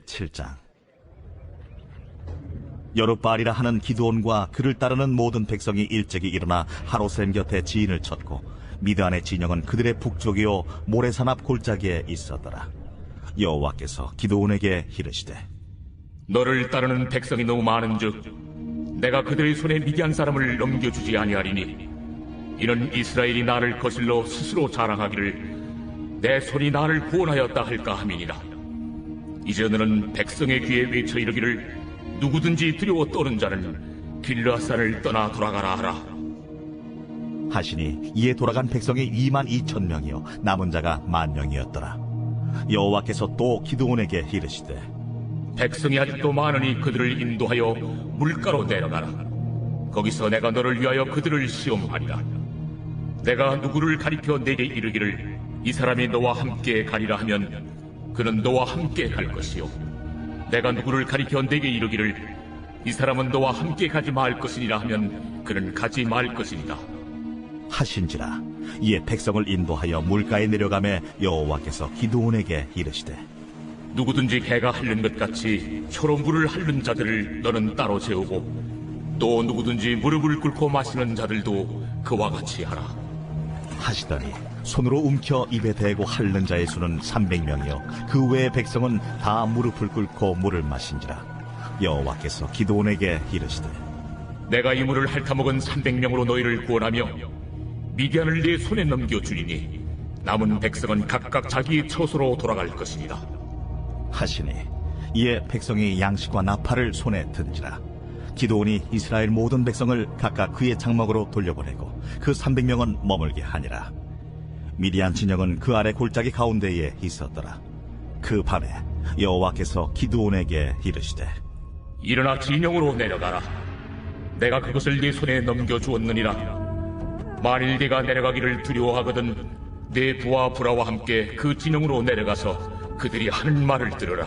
제7장. 여룻바알이라 하는 기드온과 그를 따르는 모든 백성이 일찍이 일어나 하로셈 곁에 지인을 쳤고 미드안의 진영은 그들의 북쪽이요 모래산 앞 골짜기에 있었더라. 여호와께서 기드온에게 이르시되 너를 따르는 백성이 너무 많은즉 내가 그들의 손에 미디안 사람을 넘겨주지 아니하리니 이는 이스라엘이 나를 거슬러 스스로 자랑하기를 내 손이 나를 구원하였다 할까 함이니라 이제 너는 백성의 귀에 외쳐 이르기를 누구든지 두려워 떠는 자는 길라산을 떠나 돌아가라 하라 하시니 이에 돌아간 백성이 2만 2천 명이요 남은 자가 만 명이었더라 여호와께서 또 기드온에게 이르시되 백성이 아직도 많으니 그들을 인도하여 물가로 내려가라. 거기서 내가 너를 위하여 그들을 시험하리라. 내가 누구를 가리켜 내게 이르기를 이 사람이 너와 함께 가리라 하면 그는 너와 함께 갈 것이요. 내가 누구를 가리켜 내게 이르기를 이 사람은 너와 함께 가지 말 것이니라 하면 그는 가지 말 것이니라. 하신지라 이에 백성을 인도하여 물가에 내려가매 여호와께서 기드온에게 이르시되 누구든지 개가 핥는 것 같이 혀로 물을 핥는 자들을 너는 따로 재우고 또 누구든지 무릎을 꿇고 마시는 자들도 그와 같이 하라. 하시더니 손으로 움켜 입에 대고 핥는 자의 수는 300명이요. 그 외의 백성은 다 무릎을 꿇고 물을 마신지라. 여호와께서 기드온에게 이르시되 내가 이 물을 핥아먹은 300명으로 너희를 구원하며 미디안을 네 손에 넘겨주리니 남은 백성은 각각 자기 처소로 돌아갈 것이니라. 하시니 이에 백성이 양식과 나팔을 손에 든지라 기도온이 이스라엘 모든 백성을 각각 그의 장막으로 돌려보내고 그 300명은 머물게 하니라 미디안 진영은 그 아래 골짜기 가운데에 있었더라 그 밤에 여호와께서 기드온에게 이르시되 일어나 진영으로 내려가라. 내가 그것을 네 손에 넘겨 주었느니라. 만일 네가 내려가기를 두려워하거든 네 부하 부라와 함께 그 진영으로 내려가서 그들이 하는 말을 들으라.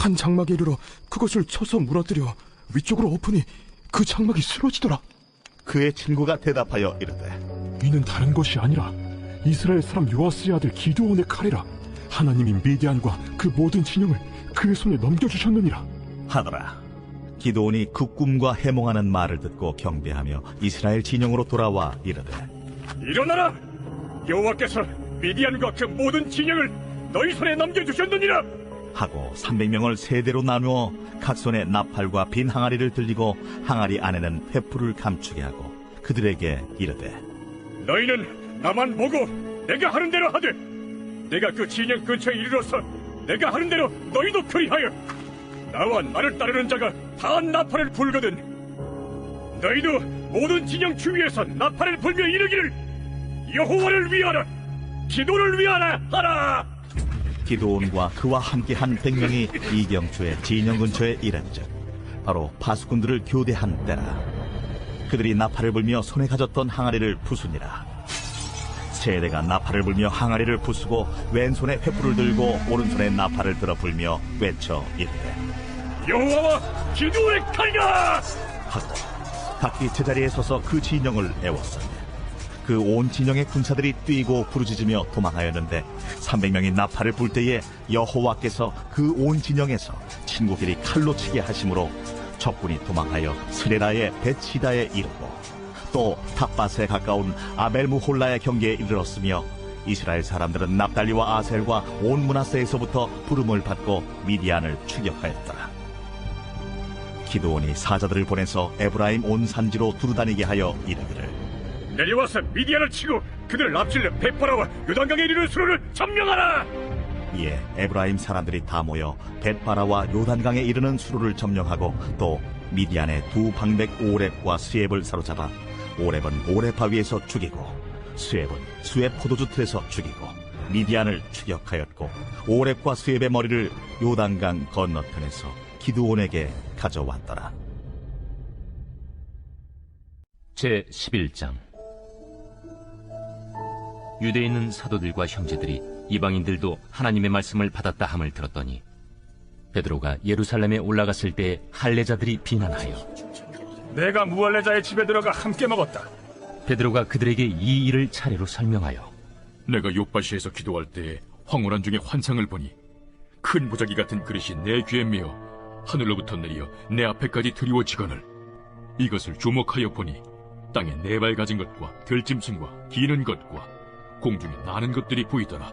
한 장막에 이르러 그것을 쳐서 무너뜨려 위쪽으로 엎으니 그 장막이 쓰러지더라. 그의 친구가 대답하여 이르되 이는 다른 것이 아니라 이스라엘 사람 요아스의 아들 기드온의 칼이라. 하나님이 미디안과 그 모든 진영을 그의 손에 넘겨주셨느니라. 하더라 기도온이 그 꿈과 해몽하는 말을 듣고 경배하며 이스라엘 진영으로 돌아와 이르되 일어나라! 여호와께서 미디안과 그 모든 진영을 너희 손에 넘겨주셨느니라! 하고 300명을 세대로 나누어 각 손에 나팔과 빈 항아리를 들리고 항아리 안에는 횃불을 감추게 하고 그들에게 이르되 너희는 나만 보고 내가 하는 대로 하되 내가 그 진영 근처에 이르러서 내가 하는 대로 너희도 그리하여 나와 나를 따르는 자가 다 나팔을 불거든. 너희도 모든 진영 주위에서 나팔을 불며 이르기를 여호와를 위하라 기도를 위하라 하라 기도온과 그와 함께한 백명이 이경초의 진영 근처에 이른즉 바로 파수꾼들을 교대한 때라. 그들이 나팔을 불며 손에 가졌던 항아리를 부수니라. 세대가 나팔을 불며 항아리를 부수고 왼손에 횃불을 들고 오른손에 나팔을 들어 불며 외쳐 이르되 여호와와 기도의 칼이라 하고 각기 제자리에 서서 그 진영을 애웠으니 그 온 진영의 군사들이 뛰고 부르짖으며 도망하였는데 300명이 나팔을 불 때에 여호와께서 그 온 진영에서 친구끼리 칼로 치게 하심으로 적군이 도망하여 스레라의 베치다에 이르고 또 탑밭에 가까운 아벨무홀라의 경계에 이르렀으며 이스라엘 사람들은 납달리와 아셀과 온 문하세에서부터 부름을 받고 미디안을 추격하였더라. 기도원이 사자들을 보내서 에브라임 온 산지로 두루다니게 하여 이르기를 내려와서 미디안을 치고 그들을 납질러 베파라와 요단강에 이르는 수로를 점령하라 이에 에브라임 사람들이 다 모여 벳바라와 요단강에 이르는 수로를 점령하고 또 미디안의 두 방백 오렙과 스엡을 사로잡아 오렙은 오렙 바위에서 죽이고 스엡은 스엡 포도주 틀에서 죽이고 미디안을 추격하였고 오렙과 스웹의 머리를 요단강 건너편에서 기드온에게 가져왔더라. 제 11장 유대에 있는 사도들과 형제들이 이방인들도 하나님의 말씀을 받았다 함을 들었더니 베드로가 예루살렘에 올라갔을 때 할례자들이 비난하여 내가 무할레자의 집에 들어가 함께 먹었다. 베드로가 그들에게 이 일을 차례로 설명하여 내가 요바시에서 기도할 때 황홀한 중에 환상을 보니 큰 보자기 같은 그릇이 내 귀에 메어 하늘로부터 내려 내 앞에까지 드리워지거늘 이것을 주목하여 보니 땅에 네 발 가진 것과 들짐승과 기는 것과 공중에 나는 것들이 보이더라.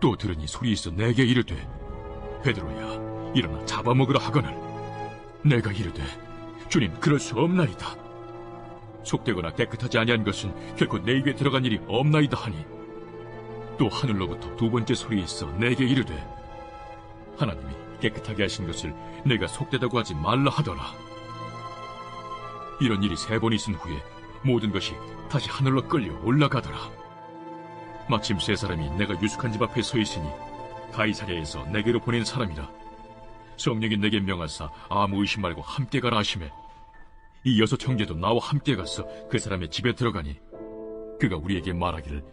또 들으니 소리 있어 내게 이르되 베드로야 일어나 잡아먹으라 하거늘. 내가 이르되 주님 그럴 수 없나이다. 속되거나 깨끗하지 아니한 것은 결코 내 입에 들어간 일이 없나이다 하니. 또 하늘로부터 두 번째 소리 있어 내게 이르되 하나님이 깨끗하게 하신 것을 내가 속되다고 하지 말라 하더라. 이런 일이 세 번 있은 후에 모든 것이 다시 하늘로 끌려 올라가더라 마침 세 사람이 내가 유숙한 집 앞에 서 있으니 가이사랴에서 내게로 보낸 사람이라. 성령이 내게 명하사 아무 의심 말고 함께 가라 하심에 이 여섯 형제도 나와 함께 가서 그 사람의 집에 들어가니 그가 우리에게 말하기를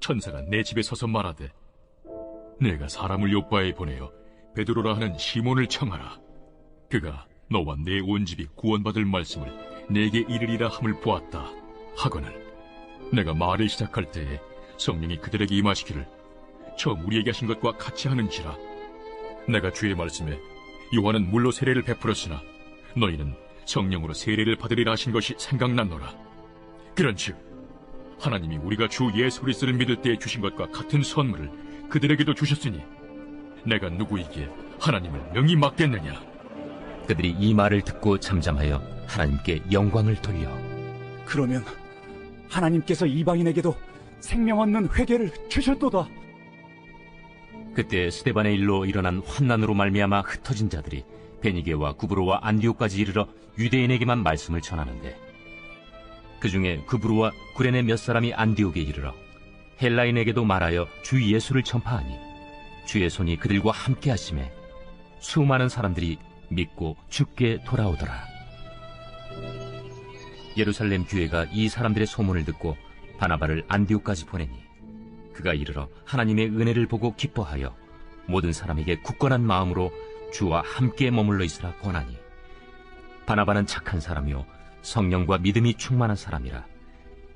천사가 내 집에 서서 말하되 내가 사람을 요바에 보내어 베드로라 하는 시몬을 청하라. 그가 너와 내 온 집이 구원받을 말씀을 내게 이르리라 함을 보았다 하거늘 내가 말을 시작할 때에 성령이 그들에게 임하시기를 처음 우리에게 하신 것과 같이 하는지라. 내가 주의 말씀에 요한은 물로 세례를 베풀었으나 너희는 성령으로 세례를 받으리라 하신 것이 생각났노라. 그런즉 하나님이 우리가 주 예수 그리스도를 믿을 때 주신 것과 같은 선물을 그들에게도 주셨으니 내가 누구이기에 하나님을 명히 맡겠느냐? 그들이 이 말을 듣고 잠잠하여 하나님께 영광을 돌려. 그러면 하나님께서 이방인에게도 생명 얻는 회개를 주셨도다. 그때 스데반의 일로 일어난 환난으로 말미암아 흩어진 자들이 베니게와 구브로와 안디오까지 이르러 유대인에게만 말씀을 전하는데 그 중에 구브로와 구레네 몇 사람이 안디옥에 이르러 헬라인에게도 말하여 주 예수를 전파하니 주의 손이 그들과 함께 하심에 수많은 사람들이 믿고 죽게 돌아오더라 예루살렘 교회가 이 사람들의 소문을 듣고 바나바를 안디옥까지 보내니 그가 이르러 하나님의 은혜를 보고 기뻐하여 모든 사람에게 굳건한 마음으로 주와 함께 머물러 있으라 권하니 바나바는 착한 사람이요 성령과 믿음이 충만한 사람이라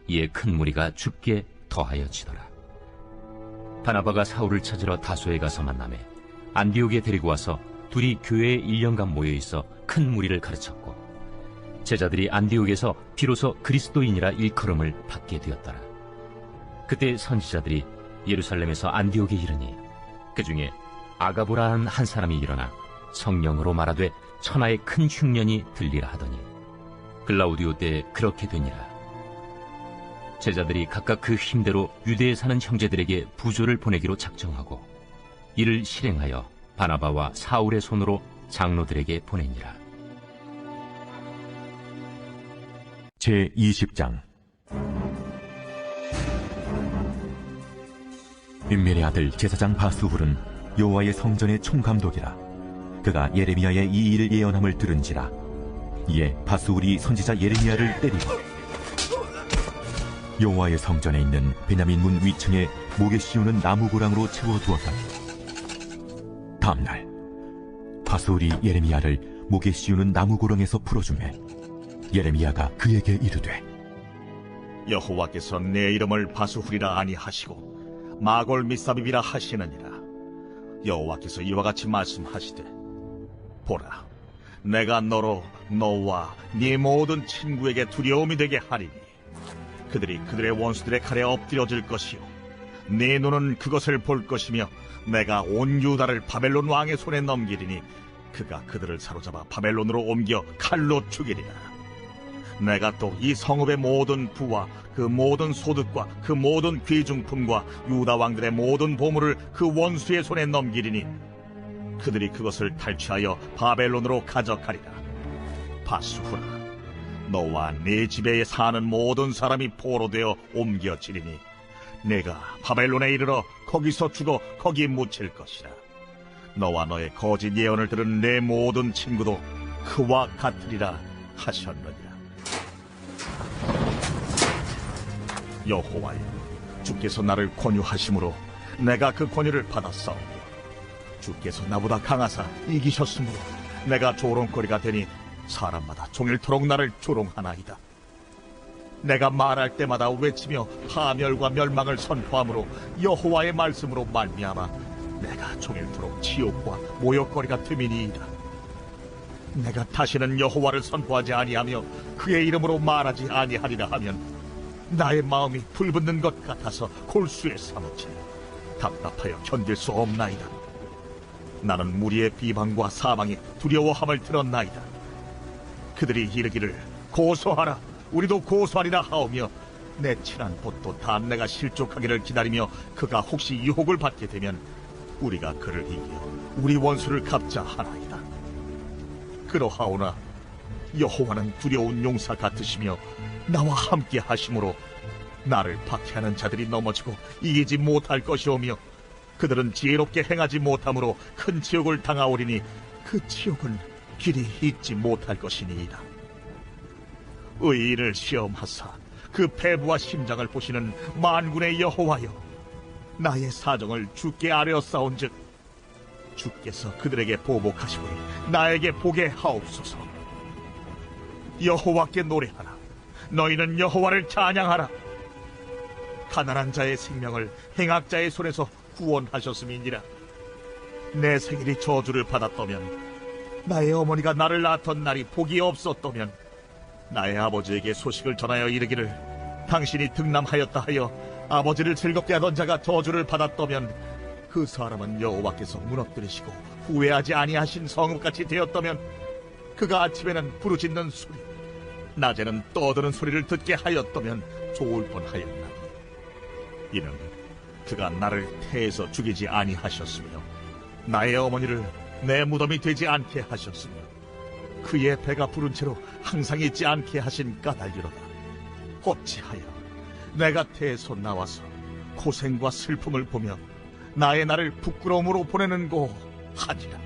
이에 큰 무리가 죽게 더하여지더라. 바나바가 사울을 찾으러 다소에 가서 만남에 안디옥에 데리고 와서 둘이 교회에 1년간 모여 있어 큰 무리를 가르쳤고 제자들이 안디옥에서 비로소 그리스도인이라 일컬음을 받게 되었더라. 그때 선지자들이 예루살렘에서 안디옥에 이르니 그 중에 아가보라는 한 사람이 일어나 성령으로 말하되 천하의 큰 흉년이 들리라 하더니 글라우디오 때 그렇게 되니라. 제자들이 각각 그 힘대로 유대에 사는 형제들에게 부조를 보내기로 작정하고 이를 실행하여 바나바와 사울의 손으로 장로들에게 보내니라 제 20장. 민멜의 아들 제사장 바스훌은 여호와의 성전의 총감독이라. 그가 예레미야의 이 일을 예언함을 들은지라. 이에 바스훌이 선지자 예레미야를 때리고 여호와의 성전에 있는 베냐민 문 위층에 목에 씌우는 나무 고랑으로 채워두었더니 다음날 바스훌이 예레미야를 목에 씌우는 나무 고랑에서 풀어주매 예레미야가 그에게 이르되 여호와께서 내 이름을 바수후리라 아니하시고 마골 미사비비라 하시느니라. 여호와께서 이와 같이 말씀하시되 보라 내가 너로 너와 네 모든 친구에게 두려움이 되게 하리니 그들이 그들의 원수들의 칼에 엎드려질 것이요 네 눈은 그것을 볼 것이며 내가 온 유다를 바벨론 왕의 손에 넘기리니 그가 그들을 사로잡아 바벨론으로 옮겨 칼로 죽이리라 내가 또 이 성읍의 모든 부와 그 모든 소득과 그 모든 귀중품과 유다 왕들의 모든 보물을 그 원수의 손에 넘기리니 그들이 그것을 탈취하여 바벨론으로 가져가리라. 바수후라, 너와 네 집에 사는 모든 사람이 포로되어 옮겨지리니 내가 바벨론에 이르러 거기서 죽어 거기 묻힐 것이라. 너와 너의 거짓 예언을 들은 내 모든 친구도 그와 같으리라 하셨느니라. 여호와여, 주께서 나를 권유하심으로 내가 그 권유를 받았사오며 주께서 나보다 강하사 이기셨으므로 내가 조롱거리가 되니 사람마다 종일토록 나를 조롱하나이다. 내가 말할 때마다 외치며 파멸과 멸망을 선포함으로 여호와의 말씀으로 말미암아 내가 종일토록 지옥과 모욕거리가 됨이니이다. 내가 다시는 여호와를 선포하지 아니하며 그의 이름으로 말하지 아니하리라 하면 나의 마음이 불붙는 것 같아서 골수에 사무치 답답하여 견딜 수 없나이다. 나는 무리의 비방과 사망이 두려워함을 들었나이다. 그들이 이르기를 고소하라 우리도 고소하리라 하오며 내 친한 보또 단내가 실족하기를 기다리며 그가 혹시 유혹을 받게 되면 우리가 그를 이겨 우리 원수를 갚자 하나이다. 그러하오나 여호와는 두려운 용사 같으시며 나와 함께 하심으로 나를 박해하는 자들이 넘어지고 이기지 못할 것이오며 그들은 지혜롭게 행하지 못함으로 큰 지옥을 당하오리니 그 지옥은 길이 잊지 못할 것이니이다. 의인을 시험하사 그 배부와 심장을 보시는 만군의 여호와여 나의 사정을 주께 아뢰었사온즉 주께서 그들에게 보복하시고 나에게 보게 하옵소서 여호와께 노래하라. 너희는 여호와를 찬양하라. 가난한 자의 생명을 행악자의 손에서 구원하셨음이니라. 내 생일이 저주를 받았다면 나의 어머니가 나를 낳았던 날이 복이 없었다면 나의 아버지에게 소식을 전하여 이르기를 당신이 등남하였다 하여 아버지를 즐겁게 하던 자가 저주를 받았다면 그 사람은 여호와께서 무너뜨리시고 후회하지 아니하신 성읍같이 되었다면 그가 아침에는 부르짖는 소리 낮에는 떠드는 소리를 듣게 하였다면 좋을 뻔하였나 이는 그가 나를 태에서 죽이지 아니하셨으며 나의 어머니를 내 무덤이 되지 않게 하셨으며 그의 배가 부른 채로 항상 있지 않게 하신 까닭이로다. 어찌하여 내가 태에서 나와서 고생과 슬픔을 보며 나의 날을 부끄러움으로 보내는고 하니라.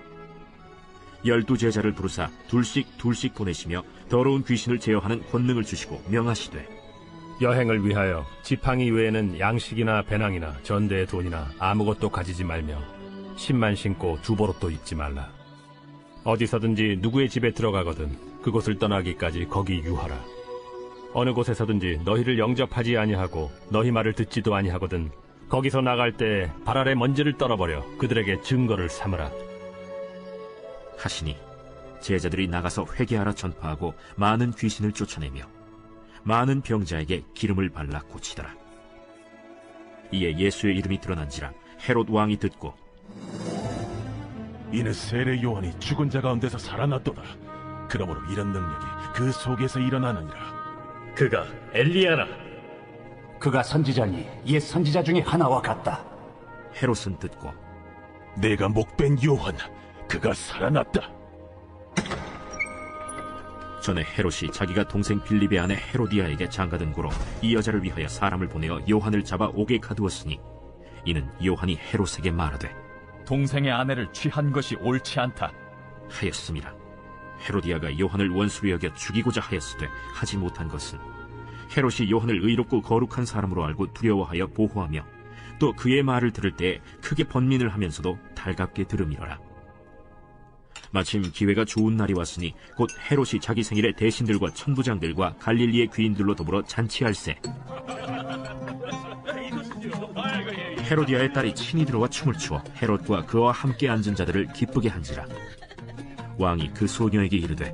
열두 제자를 부르사 둘씩 둘씩 보내시며 더러운 귀신을 제어하는 권능을 주시고 명하시되 여행을 위하여 지팡이 외에는 양식이나 배낭이나 전대의 돈이나 아무것도 가지지 말며 신만 신고 두 보롯도 입지 말라. 어디서든지 누구의 집에 들어가거든 그곳을 떠나기까지 거기 유하라. 어느 곳에서든지 너희를 영접하지 아니하고 너희 말을 듣지도 아니하거든 거기서 나갈 때 발 아래 먼지를 떨어버려 그들에게 증거를 삼으라. 하시니 제자들이 나가서 회개하라 전파하고 많은 귀신을 쫓아내며 많은 병자에게 기름을 발라 고치더라. 이에 예수의 이름이 드러난지라 헤롯 왕이 듣고 이는 세례 요한이 죽은 자 가운데서 살아났도다. 그러므로 이런 능력이 그 속에서 일어나느니라. 그가 엘리야라. 그가 선지자니 옛 선지자 중에 하나와 같다. 헤롯은 듣고 내가 목벤 요한, 그가 살아났다. 전에 헤롯이 자기가 동생 빌립의 아내 헤로디아에게 장가든 고로 이 여자를 위하여 사람을 보내어 요한을 잡아 옥에 가두었으니 이는 요한이 헤롯에게 말하되 동생의 아내를 취한 것이 옳지 않다. 하였습니다. 헤로디아가 요한을 원수로 여겨 죽이고자 하였으되 하지 못한 것은 헤롯이 요한을 의롭고 거룩한 사람으로 알고 두려워하여 보호하며 또 그의 말을 들을 때 크게 번민을 하면서도 달갑게 들음이러라. 마침 기회가 좋은 날이 왔으니 곧 헤롯이 자기 생일에 대신들과 천부장들과 갈릴리의 귀인들로 더불어 잔치할세. 헤로디아의 딸이 친히 들어와 춤을 추어 헤롯과 그와 함께 앉은 자들을 기쁘게 한지라. 왕이 그 소녀에게 이르되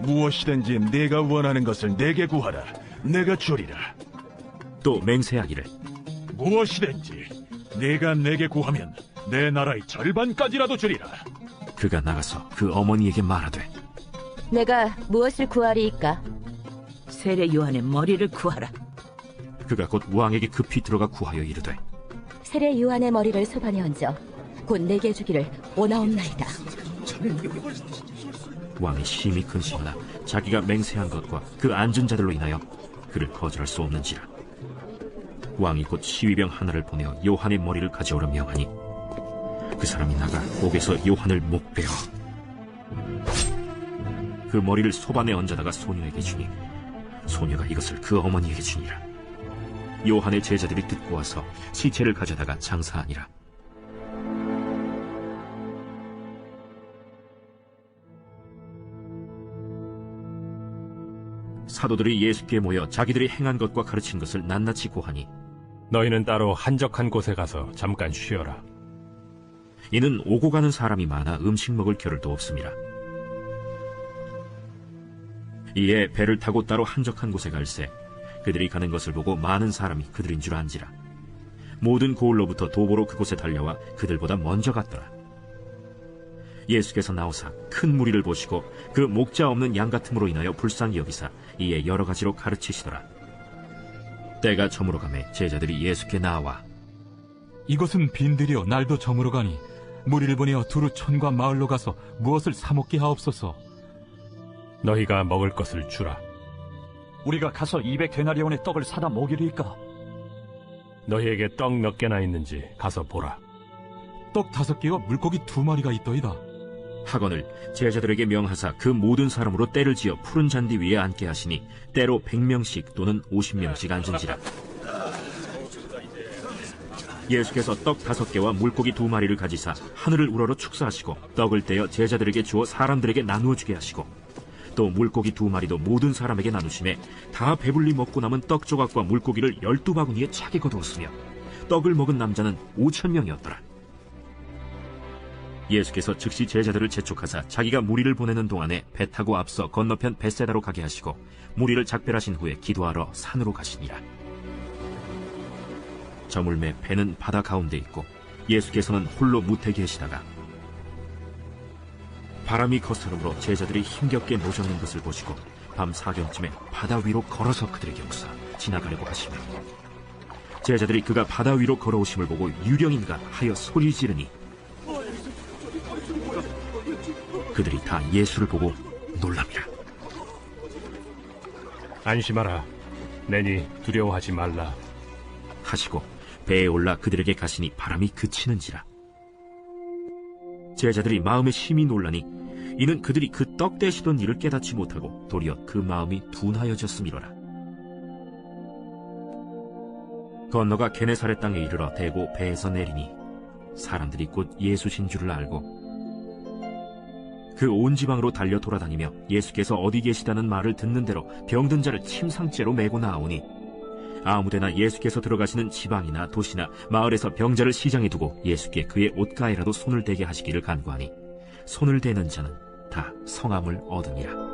무엇이든지 네가 원하는 것을 내게 구하라. 내가 주리라. 또 맹세하기를 무엇이든지 네가 내게 구하면 내 나라의 절반까지라도 주리라. 그가 나가서 그 어머니에게 말하되 내가 무엇을 구하리이까? 세례 요한의 머리를 구하라. 그가 곧 왕에게 급히 들어가 구하여 이르되 세례 요한의 머리를 소반에 얹어 곧 내게 주기를 오나옵나이다. 왕이 심히 근심하나 자기가 맹세한 것과 그 앉은 자들로 인하여 그를 거절할 수 없는지라 왕이 곧 시위병 하나를 보내어 요한의 머리를 가져오라 명하니 그 사람이 나가 옥에서 요한을 목 베어 그 머리를 소반에 얹어다가 소녀에게 주니 소녀가 이것을 그 어머니에게 주니라. 요한의 제자들이 듣고 와서 시체를 가져다가 장사하니라. 사도들이 예수께 모여 자기들이 행한 것과 가르친 것을 낱낱이 고하니 너희는 따로 한적한 곳에 가서 잠깐 쉬어라. 이는 오고 가는 사람이 많아 음식 먹을 겨를도 없습니다. 이에 배를 타고 따로 한적한 곳에 갈새 그들이 가는 것을 보고 많은 사람이 그들인 줄 안지라 모든 고을로부터 도보로 그곳에 달려와 그들보다 먼저 갔더라. 예수께서 나오사 큰 무리를 보시고 그 목자 없는 양 같음으로 인하여 불쌍히 여기사 이에 여러 가지로 가르치시더라. 때가 저물어 가매 제자들이 예수께 나와 이것은 빈들이여 날도 저물어 가니 무리를 보내어 두루 촌과 마을로 가서 무엇을 사 먹게 하옵소서. 너희가 먹을 것을 주라. 우리가 가서 200데나리온의 떡을 사다 먹이리까? 너희에게 떡 몇 개나 있는지 가서 보라. 떡 다섯 개와 물고기 두 마리가 있더이다. 학원을 제자들에게 명하사 그 모든 사람으로 때를 지어 푸른 잔디 위에 앉게 하시니 때로 100명씩 또는 50명씩 앉은지라 예수께서 떡 다섯 개와 물고기 두 마리를 가지사 하늘을 우러러 축사하시고 떡을 떼어 제자들에게 주어 사람들에게 나누어 주게 하시고 또 물고기 두 마리도 모든 사람에게 나누심에 다 배불리 먹고 남은 떡 조각과 물고기를 열두 바구니에 차게 거두었으며 떡을 먹은 남자는 오천 명이었더라 예수께서 즉시 제자들을 재촉하사 자기가 무리를 보내는 동안에 배 타고 앞서 건너편 벳세다로 가게 하시고 무리를 작별하신 후에 기도하러 산으로 가시니라. 저물매 배는 바다 가운데 있고 예수께서는 홀로 무태 계시다가 바람이 거스름으로 제자들이 힘겹게 노젓는 것을 보시고 밤 사경쯤에 바다 위로 걸어서 그들에게 옥사 지나가려고 하시며 제자들이 그가 바다 위로 걸어오심을 보고 유령인가 하여 소리 지르니 그들이 다 예수를 보고 놀랍니다. 안심하라. 내니 두려워하지 말라. 하시고 배에 올라 그들에게 가시니 바람이 그치는지라. 제자들이 마음에 심히 놀라니 이는 그들이 그 떡 대시던 일을 깨닫지 못하고 도리어 그 마음이 둔하여졌음이로라. 건너가 게네사렛 땅에 이르러 대고 배에서 내리니 사람들이 곧 예수신 줄을 알고 그 온 지방으로 달려 돌아다니며 예수께서 어디 계시다는 말을 듣는 대로 병든 자를 침상째로 메고 나오니 아무데나 예수께서 들어가시는 지방이나 도시나 마을에서 병자를 시장에 두고 예수께 그의 옷가에라도 손을 대게 하시기를 간구하니 손을 대는 자는 다 성함을 얻으니라.